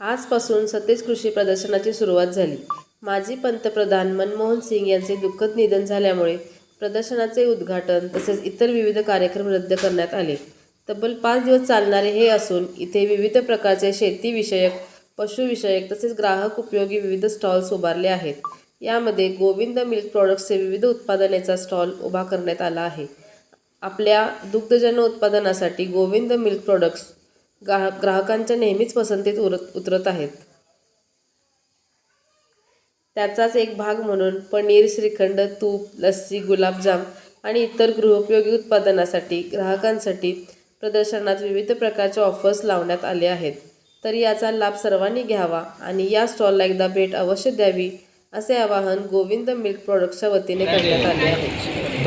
आजपासून सतेज कृषी प्रदर्शनाची सुरुवात झाली. माजी पंतप्रधान मनमोहन सिंग यांचे दुःखद निधन झाल्यामुळे प्रदर्शनाचे उद्घाटन तसेच इतर विविध कार्यक्रम रद्द करण्यात आले. तब्बल पाच दिवस चालणारे हे असून इथे विविध प्रकारचे शेतीविषयक पशुविषयक तसेच ग्राहक उपयोगी विविध स्टॉल्स उभारले आहेत. यामध्ये गोविंद मिल्क प्रॉडक्ट्सचे विविध उत्पादनेचा स्टॉल उभा करण्यात आला आहे. आपल्या दुग्धजन्य उत्पादनासाठी गोविंद मिल्क प्रॉडक्ट्स ग्राह ग्राहकांच्या नेहमीच पसंतीत उरत उतरत आहेत. त्याचाच एक भाग म्हणून पनीर श्रीखंड तूप लस्सी गुलाबजाम आणि इतर गृहोपयोगी उत्पादनासाठी ग्राहकांसाठी प्रदर्शनात विविध प्रकारचे ऑफर्स लावण्यात आले आहेत. तर याचा लाभ सर्वांनी घ्यावा आणि या स्टॉलला एकदा भेट अवश्य द्यावी असे आवाहन गोविंद मिल्क प्रॉडक्टच्या वतीने करण्यात आले आहे.